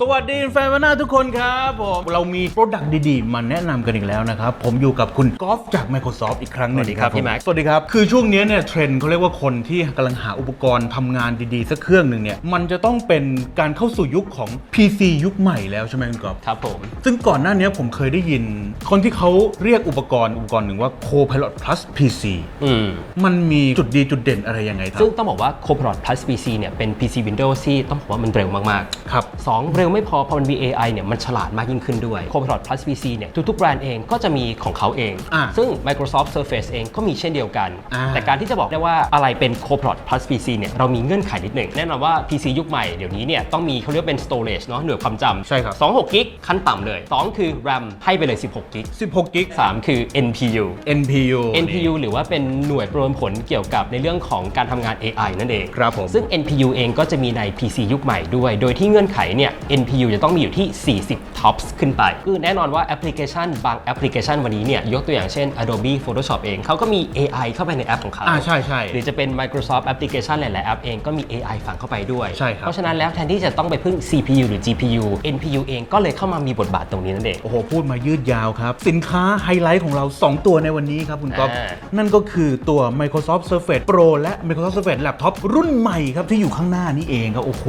สวัสดีแฟนวานาทุกคนครับผมเรามีโปรดักต์ดีๆ มาแนะนำกันอีกแล้วนะครับ ผมอยู่กับคุณกอล์ฟจาก Microsoft อีกครั้งหนึ่งสวัสดีครับผมพี่แม็กซ์ สวัสดีครับ คือช่วงนี้เนี่ยเทรนด์เขาเรียกว่าคนที่กำลังหาอุปกรณ์ทำงานดีๆ สักเครื่องหนึ่งเนี่ยมันจะต้องเป็นการเข้าสู่ยุคของ PC ยุคใหม่แล้วใช่ไหมคุณกอล์ฟครับผม ซึ่งก่อนหน้านี้ผมเคยได้ยิน คนที่เขาเรียกอุปกรณ์อุปกรณ์หนึ่งว่า Copilot Plus PC อืม มันมีจุดดีจุดเด่นอะไรยังไงครับซึ่งต้องบอกว่า Copilot Plus PC เนี่ยเป็น PC Windows ที่ต้องบอกว่ามันเร็วมากครับ ๆ 2เร็วไม่พอพอมันมี AI เนี่ยมันฉลาดมากยิ่งขึ้นด้วย Copilot Plus PC เนี่ยทุกๆแบรนด์เองก็จะมีของเขาเอง อ่าซึ่ง Microsoft Surface เองก็มีเช่นเดียวกัน อ่าแต่การที่จะบอกได้ว่าอะไรเป็น Copilot Plus PC เนี่ยเรามีเงื่อนไขนิดหนึ่งแน่นอนว่า PC ยุคใหม่เดี๋ยวนี้เนี่ยต้องมีเขาเรียกว่าเป็น storage เนาะหน่วยความจำใช่ครับ 2 6กิกขั้นต่ำเลย 2 คือ RAM ให้ไปเลย 16กิก16กิก 3คือ NPU NPU NPU หรือว่าเป็นหน่วยประมวลผลเกี่ยวกับในเรื่องของการทำงาน AI นั่นเอง ครับผม ซึ่ง NPU เองก็จะมีใน PC ยุคใหม่ด้วย โดยที่เงื่อนไขเนี่ย NPU จะต้องมีอยู่ที่ 40 TOPS ขึ้นไป คือแน่นอนว่าแอปพลิเคชันบางแอปพลิเคชันวันนี้เนี่ยยกตัวอย่างเช่น Adobe Photoshop เองเขาก็มี AI เข้าไปในแอปของเขาอ่าใช่ใช่หรือจะเป็น Microsoft Application หลาย ๆ แอปเองก็มี AI ฝังเข้าไปด้วย ใช่ครับ เพราะฉะนั้นแล้วแทนที่จะต้องไปพึ่ง CPU หรือ GPU NPU เองก็เลยเข้ามามีบทบาทตรงนี้นั่นเอง โอ้โห พูดมายืดยาวครับ สินค้าไฮไลท์ของเรา 2 ตัวในวันนี้ครับคุณก๊อฟอ่า นั่นก็คือตัว Microsoft Surface Pro และ Microsoft Surface Laptop รุ่นใหม่ครับที่อยู่ข้างหน้านี่เองครับโอ้โห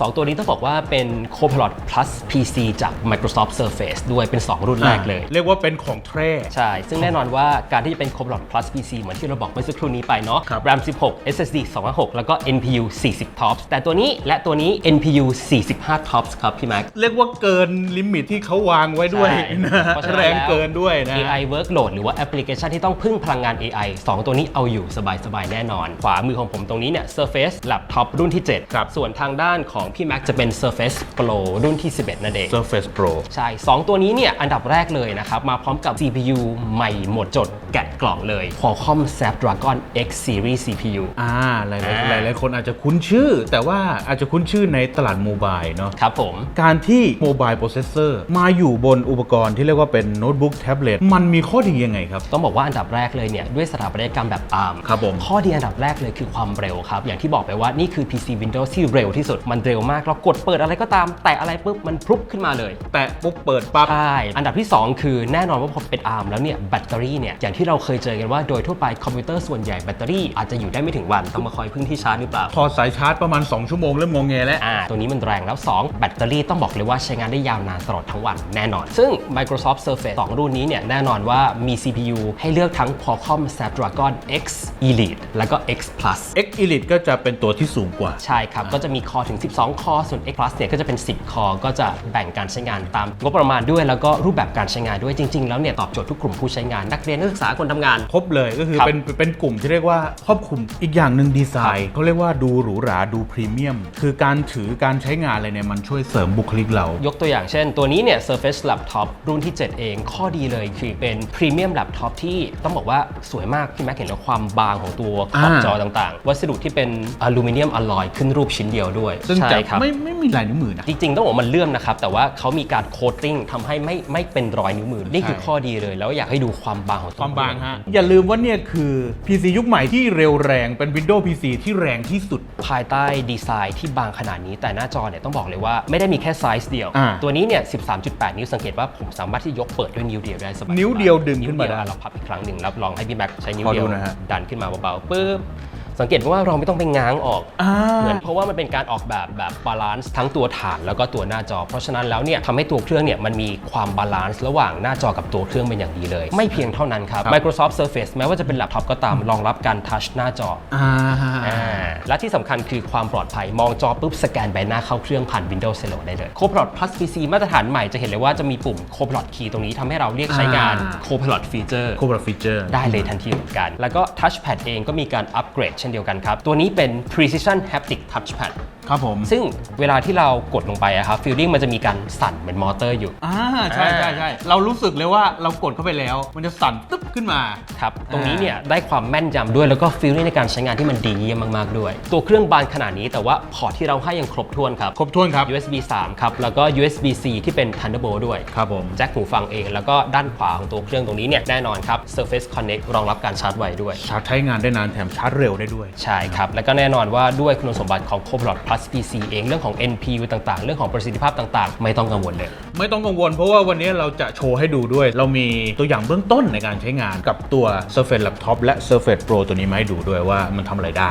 สองตัวนี้ต้องบอกว่าเป็น Copilot Plus PC จาก Microsoft Surface ด้วยเป็น 2 รุ่นแรกเลย เรียกว่าเป็นของแท้ใช่ ซึ่งแน่นอนว่าการที่จะเป็น Copilot Plus PC เหมือนที่เราบอกเมื่อสักครู่นี้ไปเนาะครับ RAM 16 SSD 256 แล้วก็ NPU 40 TOPS แต่ตัวนี้และตัวนี้ NPU 45 TOPS ครับพี่แม็กเรียกว่าเกินลิมิตที่เขาวางไว้ด้วยใช่นะพาะฉะนั้นแรงแล้วเกินด้วยนะ AI workload หรือว่าแอปพลิเคชันที่ต้องพึ่งพลังงาน AI 2 ตัวนี้เอาอยู่สบายๆแน่นอน ขวามือของผมตรงนี้เนี่ย Surface Laptop รุ่นที่7ครับส่วนทางด้านของพี่แม็กจะเป็น Surface Pro รุ่นที่ 11 นั่นเอง Surface Pro ใช่ 2 ตัวนี้เนี่ยอันดับแรกเลยนะครับ มาพร้อมกับ CPU ใหม่หมดจดแกะกล่องเลย Qualcomm Snapdragon X Series CPU อ่าหลายๆอ่าหลายหลายคนอาจจะคุ้นชื่อ แต่ว่าอาจจะคุ้นชื่อในตลาดโมบายเนาะครับผม การที่โมบายโปรเซสเซอร์มาอยู่บนอุปกรณ์ที่เรียกว่าเป็นโน้ตบุ๊กแท็บเล็ตมันมีข้อดียังไงครับ ต้องบอกว่าอันดับแรกเลยเนี่ยด้วยสถาปัตยกรรมแบบ ARM ครับผมข้อดีอันดับแรกเลยคือความเร็วครับ อย่างที่บอกไปว่านี่คือ PC Windows ที่เร็วที่สุดมันเร็วมากเรากดเปิดอะไรก็ตามแต่อะไรปุ๊บมันพรุบขึ้นมาเลย แตะปุ๊บเปิดปั๊บ ใช่ อันดับที่ 2 คือแน่นอนว่าพอเป็น ARM แล้วเนี่ยแบตเตอรี่เนี่ยอย่างที่เราเคยเจอกันว่าโดยทั่วไปคอมพิวเตอร์ส่วนใหญ่แบตเตอรี่อาจจะอยู่ได้ไม่ถึงวันต้องมาคอยพึ่งที่ชาร์จหรือเปล่า พอสายชาร์จประมาณ 2 ชั่วโมงเริ่มงงแงแล้ว อ่าตัวนี้มันแรงแล้ว 2 แบตเตอรี่ต้องบอกเลยว่าใช้งานได้ยาวนานตลอดทั้งวันแน่นอน ซึ่ง Microsoft Surface 2 รุ่นนี้เนี่ยแน่นอนว่ามี CPU ให้เลือกทั้ง Qualcomm Snapdragon X Elite แล้วก็ X Plus X Elite ก็จะเป็นตัวที่สูงกว่า ใช่ครับก็จะมีคอถึง 12 คอส่วน X Plus เนี่ยก็จะเป็น10 คอ ก็จะแบ่งการใช้งานตามงบประมาณด้วย แล้วก็รูปแบบการใช้งานด้วยจริง ๆ แล้วเนี่ยตอบโจทย์ทุกกลุ่มผู้ใช้งานนักเรียนนักศึกษาคนทำงาน ครบเลยก็คือครับเป็นเป็นกลุ่มที่เรียกว่าครอบคลุมอีกอย่างหนึ่งดีไซน์เขาเรียกว่าดูหรูหราดูพรีเมียม คือการถือการใช้งานอะไรเนี่ยมันช่วยเสริมบุคลิกเรา ยกตัวอย่างเช่น ตัวนี้เนี่ย Surface Laptop รุ่นที่ 7 เอง ข้อดีเลยคือเป็นพรีเมียมแล็ปท็อปที่ต้องบอกว่าสวยมาก พี่แม็กเห็นแล้วความบางของตัวขอบอ่า จอต่างๆ วัสดุที่เป็นอลูมิเนียมอลลอยขึ้นรูปชิ้นเดียวด้วยซึ่งใช่จะครับ ไม่ไม่มีลายนิ้วมือนะ จริงๆ ต้องบอกว่ามันเลื่อมนะครับ แต่ว่าเขามีการโคตติ้งทำให้ไม่ไม่เป็นรอยนิ้วมือ นี่คือใช่ข้อดีเลย แล้วอยากให้ดูความบางของตัวความบางฮะ อย่าลืมว่าเนี่ยคือ PC ยุคใหม่ที่เร็วแรงเป็น Windows PC ที่แรงที่สุด ภายใต้ดีไซน์ที่บางขนาดนี้ แต่หน้าจอเนี่ยต้องบอกเลยว่าไม่ได้มีแค่ไซส์เดียว อ่า ตัวนี้เนี่ย 13.8 นิ้วสังเกตว่าผมสามารถที่ยกเปิดด้วยนิ้วเดียวได้สบายๆนิ้วเดียวดึงขึ้นมาวเดียวได้ อะเราพับอีกครั้งหนึ่งรับรองให้พี่แม็กใช้นิ้วขอเดีดูยวนะฮะ ดันขึ้นมาเบาๆปุ๊บ สังเกตว่าเราไม่ต้องไปง้างออก อ่า เหมือนเพราะว่ามันเป็นการออกแบบแบบบาลานซ์ทั้งตัวฐานแล้วก็ตัวหน้าจอ เพราะฉะนั้นแล้วเนี่ยทำให้ตัวเครื่องเนี่ยมันมีความบาลานซ์ระหว่างหน้าจอกับตัวเครื่องเป็นอย่างดีเลย ไม่เพียงเท่านั้นครับ ครับ Microsoft Surface แม้ว่าจะเป็นแล็ปท็อปก็ตามรองรับการทัชหน้าจออ่าอ่าและที่สำคัญคือความปลอดภัยมองจอปุ๊บสแกนใบหน้าเข้าเครื่องผ่าน Windows Hello ได้เลย Copilot Plus PC มาตรฐานใหม่จะเห็นเลยว่าจะมีปุ่ม Copilot Key ตรงนี้ทำให้เราเรียกใช้งานอ่า Copilot Feature โคบราฟีเจอร์ ได้เลยทันทีเหมือนกัน แล้วก็ Touchpad เองก็มีการอัปเกรดเช่นเดียวกันครับ ตัวนี้เป็น Precision Haptic Touchpad ครับผม ซึ่งเวลาที่เรากดลงไปอะครับฟีลลิ่งมันจะมีการสั่นเหมือนมอเตอร์อยู่ อ่าใช่ใช่ใช่เรารู้สึกเลยว่าเรากดเข้าไปแล้ว มันจะสั่นตึ๊บ ขึ้นมา ครับ ตรงนี้เนี่ยได้ความแม่นยำด้วยแล้วก็ฟีลลิ่งในการใช้งานที่มันดีเยี่ยมมากๆด้วย ตัวเครื่องบานขนาดนี้แต่ว่าพอร์ตที่เราให้ยังครบถ้วนครับ ครบถ้วนครับ USB 3 ครับ แล้วก็ USB C ที่เป็น Thunderbolt ด้วย ครับผม แจ็คหูฟังเอง แล้วก็ด้านขวาของตัวเครื่องตรงนี้เนี่ยแน่นอนครับ Surface Connect รองรับการชาร์จไวด้วย ชาร์จใช้งานได้นานแถมชาร์จเร็วได้ด้วย ใช่ครับ แล้วก็แน่นอนว่าด้วยคุณสมบัติของ Copilot Plus plus PC เองเรื่องของ NPU ต่างๆ เรื่องของประสิทธิภาพต่าง ๆ ไม่ต้องกังวลเลย ไม่ต้องกังวล เพราะว่าวันนี้เราจะโชว์ให้ดูด้วย เรามีตัวอย่างเบื้องต้นในการใช้งานกับตัว Surface Laptop และ Surface Pro ตัวนี้มาให้ดูด้วยว่ามันทำอะไรได้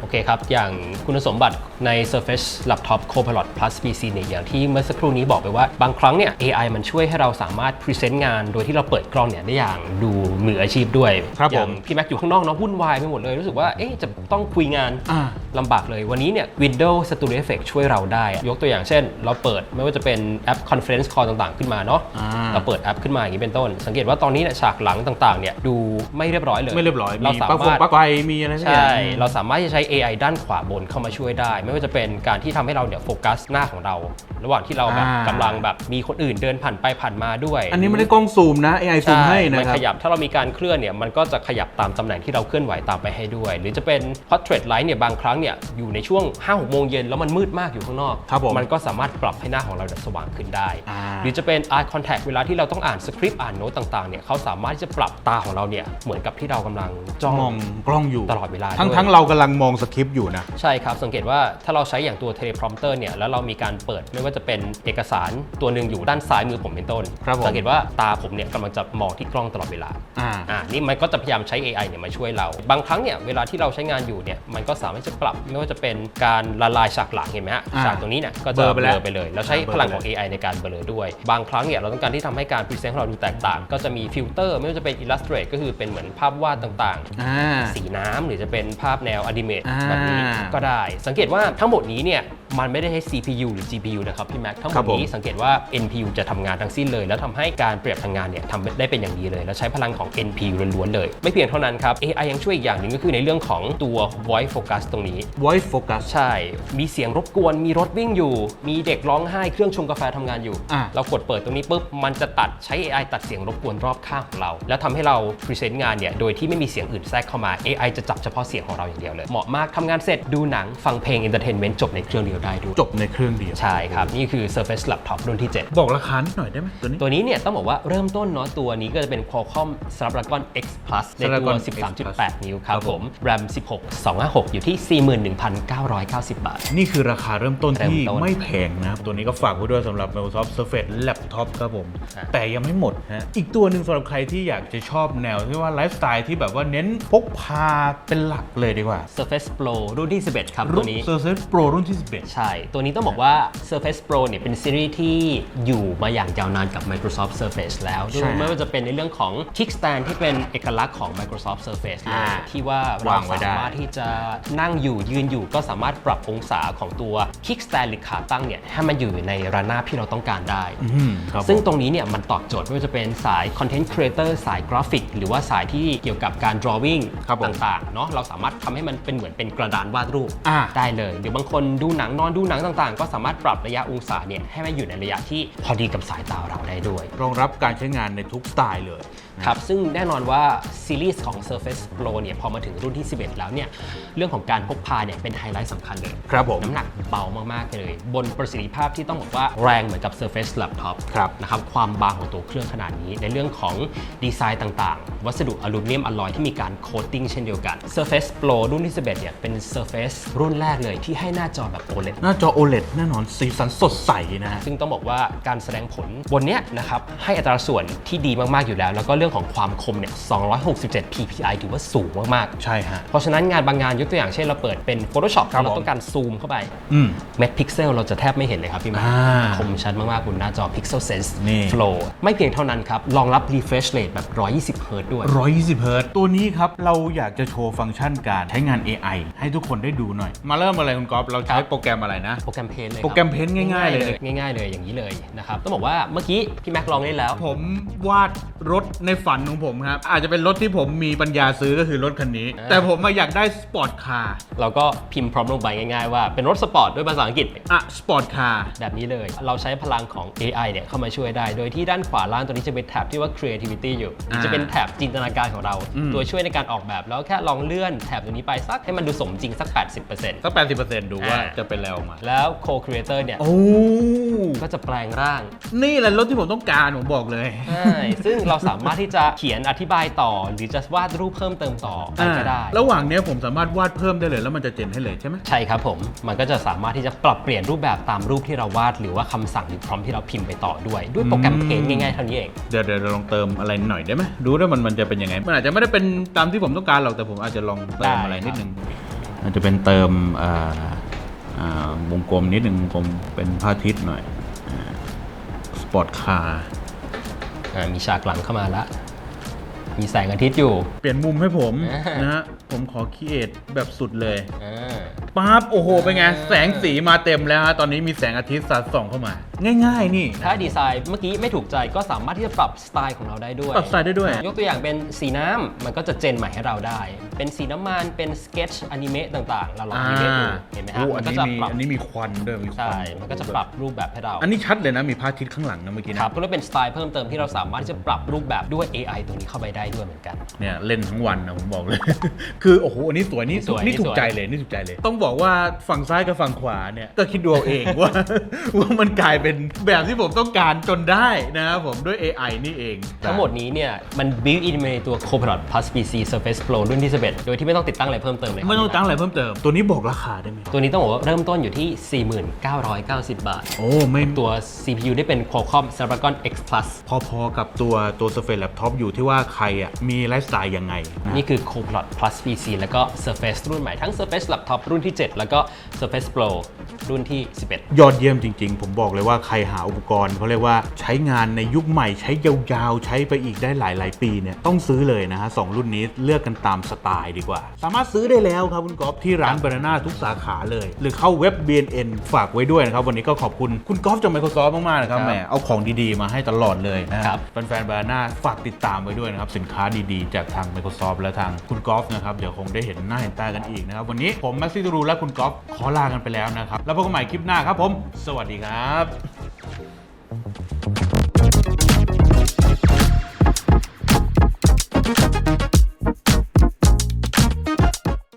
โอเคครับ อย่างคุณสมบัติใน Surface Laptop Copilot Plus PC เนี่ยอย่างที่เมื่อสักครู่นี้บอกไปว่าบางครั้งเนี่ย AI มันช่วยให้เราสามารถพรีเซนต์งาน โดยที่เราเปิดกล้องเนี่ยได้อย่างดูมืออาชีพด้วยครับอย่าผงมพี่แม็กอยู่ข้างนอกเนาะวุ่นวายไปหมดเลย รู้สึกว่าเอ๊ะจะต้องคุยงานอ่าลำบากเลย วันนี้เนี่ย Windows Studio Effects ช่วยเราได้ ยกตัวอย่างเช่น เราเปิดไม่ว่าจะเป็นแอป Conference Call ต่างๆ ขึ้นมาเนาะอ่าเราเปิดแอปขึ้นมาอย่างนี้เป็นต้น สังเกตว่าตอนนี้เนี่ยฉากหลังต่างๆเนี่ยดูไม่เรียบร้อยเลยไม่เรียบร้อยเรามีสาปลั๊กฟงมารถปลั๊กไฟมีอะไรสักอใช่ย่างเราสามารถจะใช้ AI ด้านขวาบนเข้ามาช่วยได้ ไม่ว่าจะเป็นการที่ทำให้เราเนี่ยโฟกัสหน้าของเรา ระหว่างที่เราแบบอ่ากำลังแบบมีคนอื่นเดินผ่านไปผ่านมาด้วย อันนี้ไม่ได้กล้องซูมนะ AI ซูมใช่ให้นะมันครับขยับถ้าเรามีการเคลื่อนเนี่ยมันก็จะขยับตามตำแหน่งที่เราเคลื่อนไหวตามไปให้ด้วย หรือจะเป็น portrait light เนี่ยบางครั้งเนี่ยอยู่ในช่วง5-6โมงเย็นแล้วมันมืดมากอยู่ข้างนอกครับผมมันก็สามารถปรับให้หน้าของเราเนี่ยสว่างขึ้นได้อ่าหรือจะเป็น eye contact เวลาที่เราต้องอ่านสคริปต์อ่านโน้ตต่างๆเนี่ยเขาสามารถที่จะปรับตาของเราเนี่ยเหมือนกับที่เรากำลังจ้องมองกล้องอยู่ตลอดเวลาทั้งด้วยทั้งเรากำลังมองสคริปต์อยู่นะ ใช่ครับ สังเกตว่าถ้าเราใช้อย่างตัว teleprompter เนี่ยแล้วเรามีการเปิดไม่ว่าจะเป็นเอกสารตัวหนึ่งอยู่ด้านซ้ายมือผมเป็นต้น ครับผมสังเกตว่าตาผมเนี่ยกำลังจะมองที่กล้องตลอดเวลาอ่า อ่านี่มันก็จะพยายามใช้ AI เนี่ยมาช่วยเรา บางครั้งเนี่ยเวลาที่เราใช้งานอยู่เนี่ยมันก็สามารถจะปรับไม่ว่าจะเป็นการละลายฉากหลังเห็นไหมฮะอ่าฉากตรงนี้เนี่ยก็จะเบลอไปแล้วไปเลย แล้วใช้อ่าเบลอพลังของไปเลย AI ในการเบลอด้วย บางครั้งเนี่ยเราต้องการที่ทำให้การพรีเซนต์ของเราดูแตกต่าง ก็จะมีฟิลเตอร์ไม่ว่าจะเป็น Illustrator ก็คือเป็นเหมือนภาพวาดต่างๆ อ่า สีน้ำหรือจะเป็นภาพแนวอนิเมตอ่าแบบนี้ก็ได้ สังเกตว่าทั้งหมดนี้เนี่ย มันไม่ได้ใช้ CPU หรือ GPU นะครับพี่แม็กทั้งหมครัดบผมนี้สังเกตว่า NPU จะทำงานทั้งสิ้นเลย แล้วทำให้การเปรียบทางงานเนี่ยทำได้เป็นอย่างดีเลย แล้วใช้พลังของ NPU ล้วนๆเลย ไม่เพียงเท่านั้นครับ AI ยังช่วยอีกอย่างหนึ่งก็คือในเรื่องของตัว voice focus ตรงนี้ voice focus ใช่ มีเสียงรบกวน มีรถวิ่งอยู่ มีเด็กร้องไห้ เครื่องชงกาแฟทำงานอยู่อะเรากดเปิดตรงนี้ปุ๊บ มันจะตัดใช้ AI ตัดเสียงรบกวนรอบข้างของเรา แล้วทำให้เราพรีเซนต์งานเนี่ย โดยที่ไม่มีเสียงอื่นแทรกเข้ามา AI จะจับเฉพาะเสียงของเราอย่างเดียวเลย เหมาะมากทำงานเสร็จดูหนังฟังเพลง entertainment จบในเครื่องเดียวได้ด้วยจบในเครื่องเดียว ใช่ครับ นี่คือ Surface Laptop รุ่นที่ 7 บอกราคานิดหน่อยได้ไหมตัวนี้ ตัวนี้เนี่ยต้องบอกว่าเริ่มต้นเนาะตัวนี้ก็จะเป็น Qualcomm Snapdragon X Plus ในตัว Snapdragon X 13.8 นิ้วครับครับผผมม RAM 16 256 อยู่ที่ 41,990 บาท นี่คือราคาเริ่มต้นที่เริ่มต้นไม่แพงนะครับตัวนี้ก็ฝากไว้ด้วยสำหรับ Microsoft Surface Laptop ครับผมอะแต่ยังไม่หมดฮะอีกตัวหนึ่งสำหรับใครที่อยากจะชอบแนวที่ว่าไลฟ์สไตล์ที่แบบว่าเน้นพกพาเป็นหลักเลยดีกว่า Surface Pro รุ่นที่ 11 ครับรุ่ตันวนี้ Surface Pro รุ่นที่ 11ใช่ ตัวนี้ต้องบอกว่า Surface Pro เนี่ยเป็นซีรีส์ที่อยู่มาอย่างยาวนานกับ Microsoft Surface แล้วใช่ด้วยไม่ว่าจะเป็นในเรื่องของ kickstand ที่เป็นเอกลักษณ์ของ Microsoft Surface เลย อ่าที่ว่าเราวางไว้ได้ สามารถที่จะนั่งอยู่ยืนอยู่ก็สามารถปรับองศาของตัว kickstand หรือขาตั้งเนี่ยให้มันอยู่ในระนาบที่เราต้องการได้ อืมครับผมซึ่งตรงนี้เนี่ยมันตอบโจทย์ไม่ว่าจะเป็นสาย Content Creator สายกราฟิก หรือว่าสายที่เกี่ยวกับการ drawing ครับผมต่างๆเนาะเราสามารถทำให้มันเป็นเหมือนเป็นกระดานวาดรูปอ่า ได้เลย หรือบางคนดูหนังนอนดูหนังต่างๆ ก็สามารถปรับระยะองศาเนี่ยให้มันอยู่ในระยะที่พอดีกับสายตาเราได้ด้วย รองรับการใช้งานในทุกสไตล์เลย ครับ ซึ่งแน่นอนว่าซีรีส์ของ Surface Pro เนี่ยพอมาถึงรุ่นที่ 11 แล้วเนี่ยเรื่องของการพกพาเนี่ยเป็นไฮไลท์สำคัญเลยครับผม น้ำหนักเบามาก ๆ เลย บนประสิทธิภาพที่ต้องบอกว่าแรงเหมือนกับ Surface Laptop ครับนะครับความบางของตัวเครื่องขนาดนี้ ในเรื่องของดีไซน์ต่างๆ วัสดุอลูมิเนียมอลลอยที่มีการโคตติ้งเช่นเดียวกัน Surface Pro รุ่นที่ 11 เนี่ยเป็น Surface รุ่นแรกเลยที่ให้หน้าจอแบบ OLED หน้าจอ OLED แน่นอนสีสันสดใสนะฮะซึ่งต้องบอกว่าการแสดงผลบนเนี้ยนะครับให้อัตราส่วนที่ดีมาก ๆ อยู่แล้ว แล้วก็เรื่องของความคมเนี่ย 267 ppi ถือว่าสูงมากใช่ฮะๆเพราะฉะนั้นงานบางงานยกตัวอย่างเช่นเราเปิดเป็น Photoshop ครับเราผมต้องการซูมเข้าไปอืมเม็ดพิกเซลเราจะแทบไม่เห็นเลยครับพี่แมาอ่าคมชัดมาก ๆ บนหน้าจอ Pixel Sense นี่ Flow ไม่เพียงเท่านั้นครับรองรับ refresh rate แบบ 120 Hz ด้วย 120เฮิร์ตตัวนี้ครับ เราอยากจะโชว์ฟังก์ชันการใช้งาน AI ให้ทุกคนได้ดูหน่อย มาเริ่มอะไรคุณก๊อฟเราใช้ครับโปรแกรมอะไรนะ โปรแกรมเพนเลยคบโปรแกรม Paint ง่ายๆเลย ง่ายๆเลยอย่างนี้เลยนะครับต้องบอกว่าเมื่อกี้พี่แม็กลองเล่นแล้ว ผมวาดรถในฝันของผมครับ อาจจะเป็นรถที่ผมมีปัญญาซื้อก็คือรถคันนี้ อ่า แต่ผมมาอยากได้สปอร์ตคาร์เราก็พิมพ์พร้อมลงไปง่ายๆว่าเป็นรถสปอร์ตด้วยภาษาอังกฤษ อะสปอร์ตคาร์แบบนี้เลย เราใช้พลังของ AI เนี่ยเข้ามาช่วยได้ โดยที่ด้านขวาล่างตัวนี้จะเป็นแท็บที่ว่า creativity อยู่อ่าจะเป็นแท็บจินตนาการของเรา อืม ตัวช่วยในการออกแบบแล้วแค่ลองเลื่อนแท็บตัวนี้ไปสักให้มันดูสมจริงสัก 80%สัก80%ดูว่าอ่า จะเป็นอะไรอะไรออกมา แล้ว co-creator เนี่ย โอ้ก็จะแปลงร่าง นี่แหละรถที่ผมต้องการผมบอกเลย ใช่ ซึ่งเราสามารถที่จะเขียนอธิบายต่อ หรือจะวาดรูปเพิ่มเติมต่อไปก็ได้ ระหว่างเนี้ยผมสามารถวาดเพิ่มได้เลย แล้วมันจะเจนให้เลยใช่ไหมใช่ครับผม มันก็จะสามารถที่จะปรับเปลี่ยนรูปแบบตามรูปที่เราวาด หรือว่าคำสั่งหรือพร้อมที่เราพิมพ์ไปต่อด้วย ด้วยโปรแกรมอืมเพนง่ายๆเท่านี้เอง เดี๋ยวเดี๋ยวเราลองเติมอะไรหน่อยได้ไหมดูด้วยมันมันจะเป็นยังไง มันอาจจะไม่ได้เป็นตามที่ผมต้องการหรอกแต่ผมอาจจะลองเติมได้อะไรนิดครับนึงอาจจะเป็นเติมอ่าอ่า วงกลมนิดนึงวงกลมเป็นพระอาทิตย์หน่อยสปอร์ตคาร์อ่ามีฉากหลังเข้ามาละ มีแสงอาทิตย์อยู่ เปลี่ยนมุมให้ผมอ่านนะฮะ ผมขอคีเอทแบบสุดเลยอ่าปั๊บโอ้โห เป็นไงอ่าแสงสีมาเต็มแล้วฮะ ตอนนี้มีแสงอาทิตย์สาดส่องเข้ามา ง่ายๆนี่ถ้าดีไซน์เมื่อกี้ไม่ถูกใจก็สามารถที่จะปรับสไตล์ของเราได้ด้วย ปรับสไตล์ได้ด้วย ยกตัวอย่างเป็นสีน้ำมันก็จะเจนใหม่ให้เราได้ เป็นสีน้ำมันเป็นสเก็ตชอนิเมะต่างๆ เราลองอนิเมะดูเห็นไหมฮะโอ้มัอันนก็นี้จะมีปรับอันนี้มีควันด้วยมีควัใช่มันก็จะปรับรูปแบบให้เราอันนี้ชัดเลยนะมีพระอาทิตย์ข้างหลังนะเมื่อกี้คนะรับก็เลยเป็นสไตล์เพิ่มเติมที่เราสามารถที่จะปรับรูปแบบด้วย AI ตรงนี้เข้าไปได้ด้วยเหมือนกัน เนี่ยเล่นทั้งวันนะผมบอกเลย คือโอ้โหอันนี้สวยนี่สวยนี่ถูสกวย ใจเลยนี่ถูกใจเลย ต้องบอกว่าฝั่งซ้ายกับฝั่งขวาเนี่ยก็คิดดูเอาเองว่า ว่ามันกลายเป็นแบบที่ผมต้องการจนได้นะครับผมด้วย AI นี่เอง ทั้งหมดนี้เนี่ย มัน built in มาในตัว Copilot Plus PC Surface Pro รุ่นที่11โดยที่ไม่ต้องติดตั้งอะไรเพิ่มเติมเลยไม่ต้องตั้งอะไรเพิ่มเติม ตัวนี้บอกราคาได้ไหมตัวนี้ต้องบอกว่าเริ่มต้นอยู่ที่ 4990 บาท โอ้ ไม่ตัว CPU ได้เป็น Qualcomm Snapdragon X Plus พอๆกับตัวตัว Surface Laptop อยู่ที่ว่าใครอะมีไลฟ์สไตล์ยังไงนะนี่คือ Copilot Plus PC แล้วก็ Surface รุ่นใหม่ทั้ง Surface Laptop รุ่นที่ 7 แล้วก็ Surface Pro รุ่นที่ 11 ยอดเยี่ยมจริง ๆ ผมบอกเลยว่าใครหาอุปกรณ์เขาเรียกว่าใช้งานในยุคใหม่ใช้ยาวๆ ใช้ไปอีกได้หลาย ๆ ปีเนี่ยต้องซื้อเลยนะฮะสองรุ่นนี้เลือกกันตามสไตล์ดีกว่า สามารถซื้อได้แล้วครับคุณก๊อฟที่ร้านครับบานาน่าทุกสาขาเลย หรือเข้าเว็บ BNN ฝากไว้ด้วยนะครับ วันนี้ก็ขอบคุณคุณก๊อฟจาก Microsoft มากๆนะครับครับแหมเอาของดีๆ มาให้ตลอดเลยนะครับแฟนๆบานาน่าฝากติดตามไว้ด้วยนะครับ สินค้าดีๆ จากทาง Microsoft และทางคุณก๊อฟนะครับเดี๋ยวคงได้เห็นหน้าเห็นตากันอีกนะครับวันนี้ผมแม็กซี่ตูรูและคุณก๊อฟขอลากันไปแล้วนะครับแล้วพบกันใหม่คลิปหน้าครับผม สวัสดีครับ Thank you.